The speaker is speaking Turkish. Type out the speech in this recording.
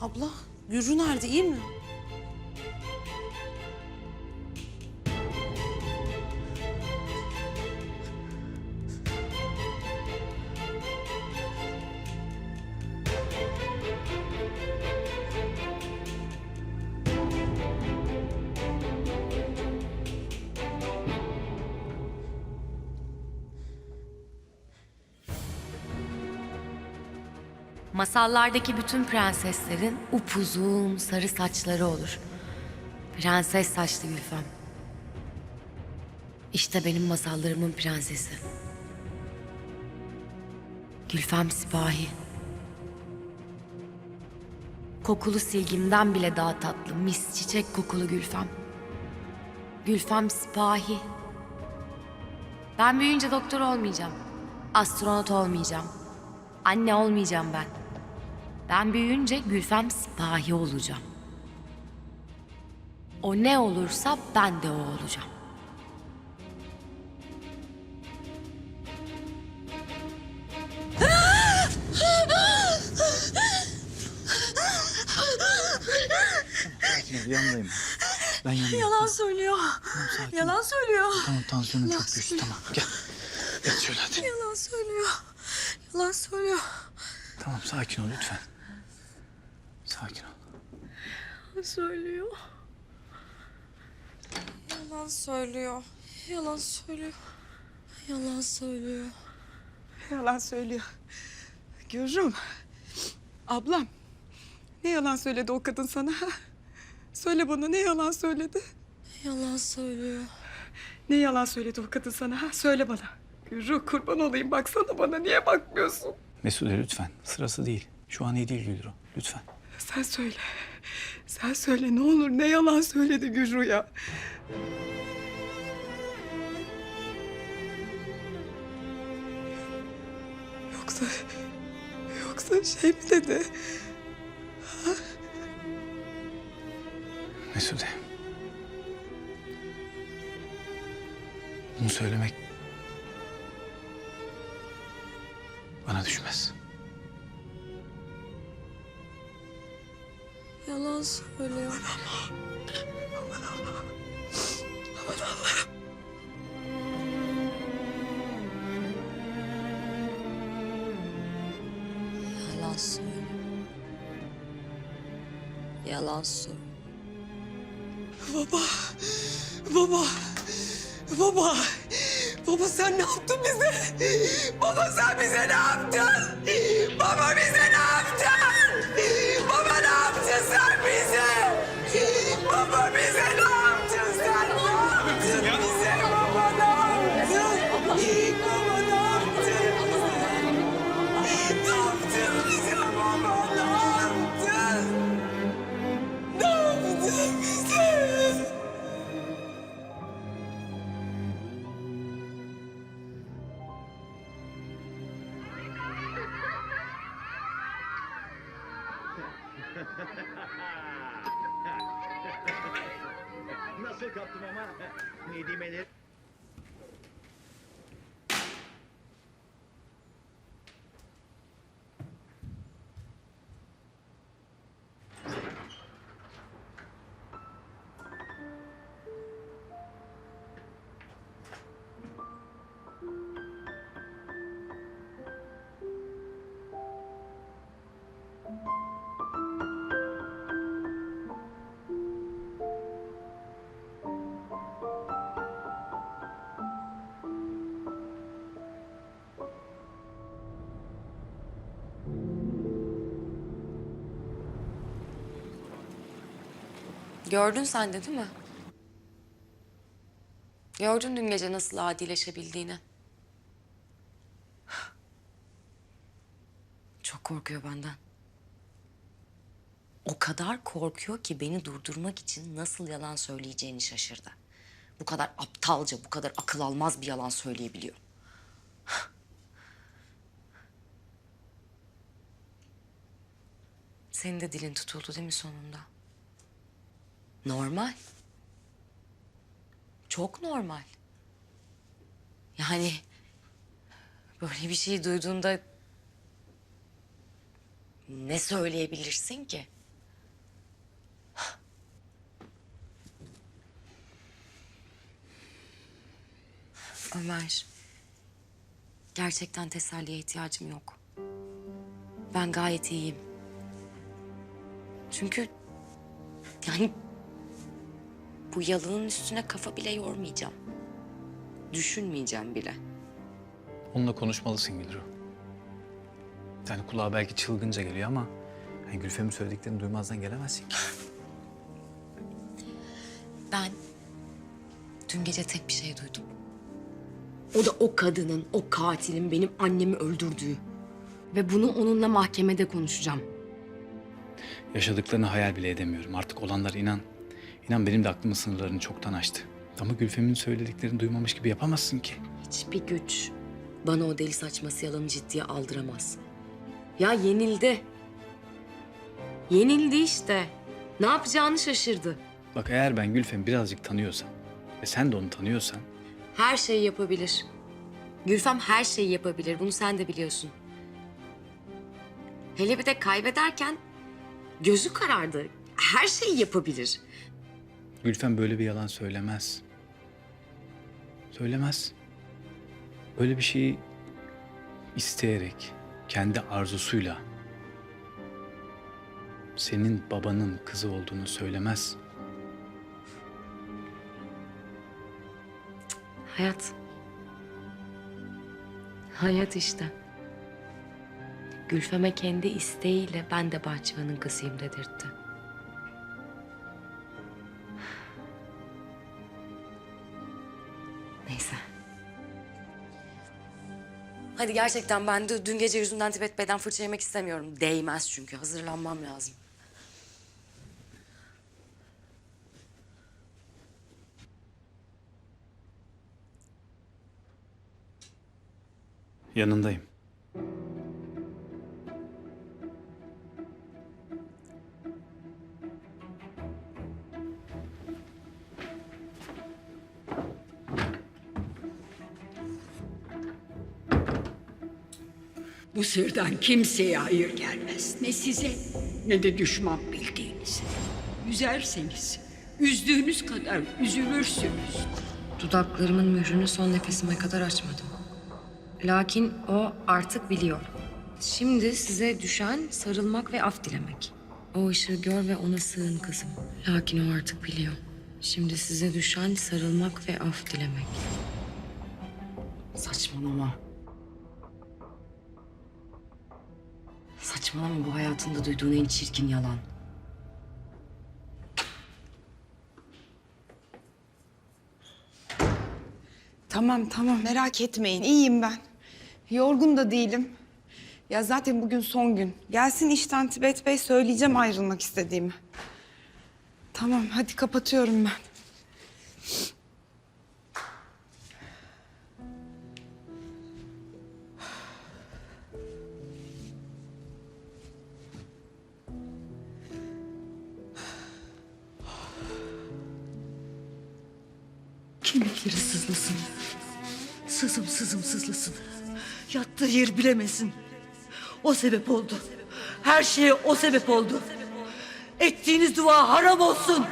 Abla, Gürü nerede? iyi mi? Masallardaki bütün prenseslerin upuzun sarı saçları olur. Prenses saçlı Gülfem. İşte benim masallarımın prensesi. Gülfem Sipahi. Kokulu silgimden bile daha tatlı, mis çiçek kokulu Gülfem. Gülfem Sipahi. Ben büyüyünce doktor olmayacağım. Astronot olmayacağım. Anne olmayacağım ben. Ben büyüyünce Gülfem Sipahi olacağım. O ne olursa ben de o olacağım. Yanındayım. Ben yanındayım. Yalan söylüyor. Tamam, sakin ol. Yalan söylüyor. Tamam, tansiyonun çok düştü. Tamam, gel. Gel şöyle hadi. Yalan söylüyor. Yalan söylüyor. Tamam, sakin ol lütfen. Sakin ol. Söylüyor. Yalan söylüyor. Yalan söylüyor. Yalan söylüyor. Yalan söylüyor. Görürüm. Ablam. Ne yalan söyledi o kadın sana? Söyle bana ne yalan söyledi? Yalan söylüyor. Ne yalan söyledi o kadın sana? ha? Söyle bana. Gürü kurban olayım baksana bana niye bakmıyorsun? Mesude lütfen. Sırası değil. Şu an iyi değil Gülru. Lütfen. Sen söyle. Sen söyle ne olur ne yalan söyledi Gürü ya. Yoksa yoksa şey mi dedi? Mesude. Bunu söylemek bana düşmez. Yalan söylüyor. Yalan söylüyor. Yalan söylüyor. Baba, baba, baba, baba sen ne yaptın bize? Baba sen bize ne yaptın? Baba bize ne yaptın? Baba ne yaptın sen bize? Baba bize ne Nasıl kaptım ama? Nedimeler Gördün sen de değil mi? Gördün dün gece nasıl adileşebildiğini. Çok korkuyor benden. O kadar korkuyor ki beni durdurmak için nasıl yalan söyleyeceğini şaşırdı. Bu kadar aptalca, bu kadar akıl almaz bir yalan söyleyebiliyor. Senin de dilin tutuldu değil mi sonunda? Normal. Çok normal. Yani böyle bir şey duyduğunda ne söyleyebilirsin ki? Ömer, gerçekten teselliye ihtiyacım yok. Ben gayet iyiyim. Çünkü yani bu yalının üstüne kafa bile yormayacağım. Düşünmeyeceğim bile. Onunla konuşmalısın Gülru. Yani kulağa belki çılgınca geliyor ama... Yani Gülfem'in söylediklerini duymazdan gelemezsin ki. Ben dün gece tek bir şey duydum. O da o kadının, o katilin benim annemi öldürdüğü. Ve bunu onunla mahkemede konuşacağım. Yaşadıklarını hayal bile edemiyorum. Artık olanlar inan... inan benim de aklımın sınırlarını çoktan aştı. Ama Gülfem'in söylediklerini duymamış gibi yapamazsın ki. Hiçbir güç bana o deli saçması yalanı ciddiye aldıramaz. Ya yenildi. Yenildi işte. Ne yapacağını şaşırdı. Bak eğer ben Gülfem'i birazcık tanıyorsam... ve sen de onu tanıyorsan... Her şeyi yapabilir. Gülfem her şeyi yapabilir. Bunu sen de biliyorsun. Hele bir de kaybederken gözü karardı. Her şeyi yapabilir. Gülfem böyle bir yalan söylemez. Söylemez. Böyle bir şeyi isteyerek, kendi arzusuyla senin babanın kızı olduğunu söylemez. Hayat. Hayat işte. Gülfem'e kendi isteğiyle ben de bahçıvanın kızıyım dedirtti. Hadi gerçekten ben de dün gece yüzünden Tibet Bey'den fırça yemek istemiyorum. Değmez çünkü. Hazırlanmam lazım. Yanındayım. Bu sırdan kimseye hayır gelmez. Ne size ne de düşman bildiğiniz. Üzerseniz üzdüğünüz kadar üzülürsünüz. Dudaklarımın mührünü son nefesime kadar açmadım. Lakin o artık biliyor. Şimdi size düşen sarılmak ve af dilemek. O ışığı gör ve ona sığın kızım. Lakin o artık biliyor. Şimdi size düşen sarılmak ve af dilemek. Saçmalama. Saçmalama bu hayatında duyduğun en çirkin yalan. Tamam tamam merak etmeyin iyiyim ben. Yorgun da değilim. Ya zaten bugün son gün. Gelsin işten Tibet Bey söyleyeceğim ayrılmak istediğimi. Tamam hadi kapatıyorum ben. Kemikleri sızlasın. Sızım sızım sızlasın. Yattığı yer bilemesin. O sebep oldu. Her şeye o sebep oldu. Ettiğiniz dua haram olsun.